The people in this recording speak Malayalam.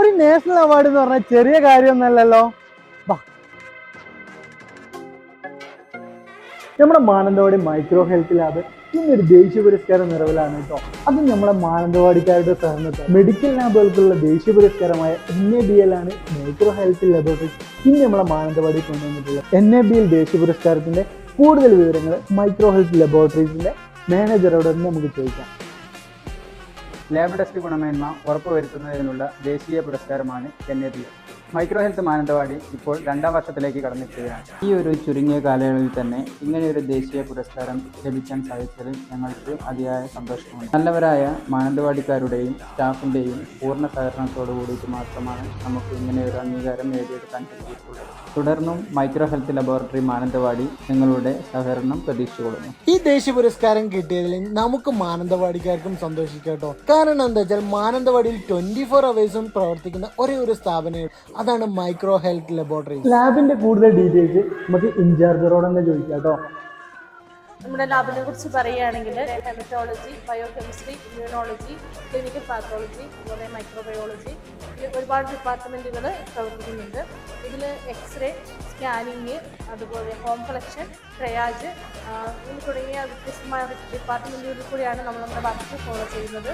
ഒരു നാഷണൽ അവാർഡ് എന്ന് പറഞ്ഞാൽ ചെറിയ കാര്യമൊന്നല്ലല്ലോ നമ്മുടെ മാനന്തവാടി മൈക്രോ ഹെൽത്ത് ലാബ് ഇന്നൊരു ദേശീയ പുരസ്കാരം നിലവിലാണ് കേട്ടോ. അത് നമ്മുടെ മാനന്തവാടിക്കാരുടെ സഹകരണത്തിൽ മെഡിക്കൽ ലാബുകൾക്കുള്ള ദേശീയ പുരസ്കാരമായ എൻ എ ബി എൽ ആണ് മൈക്രോ ഹെൽത്ത് ലബോറട്ടറി ഇന്ന് നമ്മളെ മാനന്തവാടി കൊണ്ടുവന്നിട്ടുള്ളത്. എൻ എ ബി എൽ ദേശീയ പുരസ്കാരത്തിന്റെ കൂടുതൽ വിവരങ്ങൾ മൈക്രോ ഹെൽത്ത് ലബോറട്ടറീസിന്റെ മാനേജറോട് നമുക്ക് ചോദിക്കാം. ലാബ് ടെസ്റ്റ് ഗുണമേന്മ ഉറപ്പുവരുത്തുന്നതിനുള്ള ദേശീയ പുരസ്കാരമാണ് N A P. Micro health Mananthavady ഇപ്പോൾ രണ്ടാം വർഷത്തിലേക്ക് കടന്നിരിക്കുകയാണ്. ഈ ഒരു ചുരുങ്ങിയ കാലയളവിൽ തന്നെ ഇങ്ങനെയൊരു ദേശീയ പുരസ്കാരം ലഭിക്കാൻ സാധിച്ചതിൽ ഞങ്ങൾക്ക് അതിയായ സന്തോഷമുണ്ട്. നല്ലവരായ മാനന്തവാടിക്കാരുടെയും സ്റ്റാഫിന്റെയും പൂർണ സഹകരണത്തോടു കൂടിയിട്ട് മാത്രമാണ് നമുക്ക് ഇങ്ങനെ ഒരു അംഗീകാരം നേടിയെടുക്കാൻ പറ്റിയിട്ടുള്ളത്. തുടർന്നും മൈക്രോ ഹെൽത്ത് ലബോറട്ടറി മാനന്തവാടി നിങ്ങളുടെ സഹകരണം പ്രതീക്ഷിച്ചുകൊള്ളുന്നു. ഈ ദേശീയ പുരസ്കാരം കിട്ടിയതിൽ നമുക്ക് മാനന്തവാടിക്കാർക്കും സന്തോഷിക്കാം കേട്ടോ. കാരണം എന്താ വെച്ചാൽ മാനന്തവാടിയിൽ ട്വന്റി ഫോർ അവേഴ്സും പ്രവർത്തിക്കുന്ന ഒരേ ഒരു സ്ഥാപനം അതാണ് മൈക്രോ ഹെൽത്ത് ലബോറട്ടറി ലാബിന്റെ കൂടുതൽ ഡീറ്റെയിൽസ് നമുക്ക് ഇൻചാർജറോട് തന്നെ ചോദിക്കാം കേട്ടോ. നമ്മുടെ ലാബിനെ കുറിച്ച് പറയുകയാണെങ്കിൽ haematology biochemistry immunology clinical pathology അതുപോലെ മൈക്രോബയോളജി ഒരുപാട് ഡിപ്പാർട്ട്മെന്റുകൾ പ്രവർത്തിക്കുന്നുണ്ട്. ഇതിൽ എക്സ്റേ സ്കാനിങ് അതുപോലെ ഹോം കളക്ഷൻ ട്രയാജ് തുടങ്ങിയ വ്യത്യസ്തമായ ഡിപ്പാർട്ട്മെന്റുകളിൽ കൂടിയാണ് നമ്മൾ നമ്മുടെ വർക്ക് ഫോളോ ചെയ്യുന്നത്.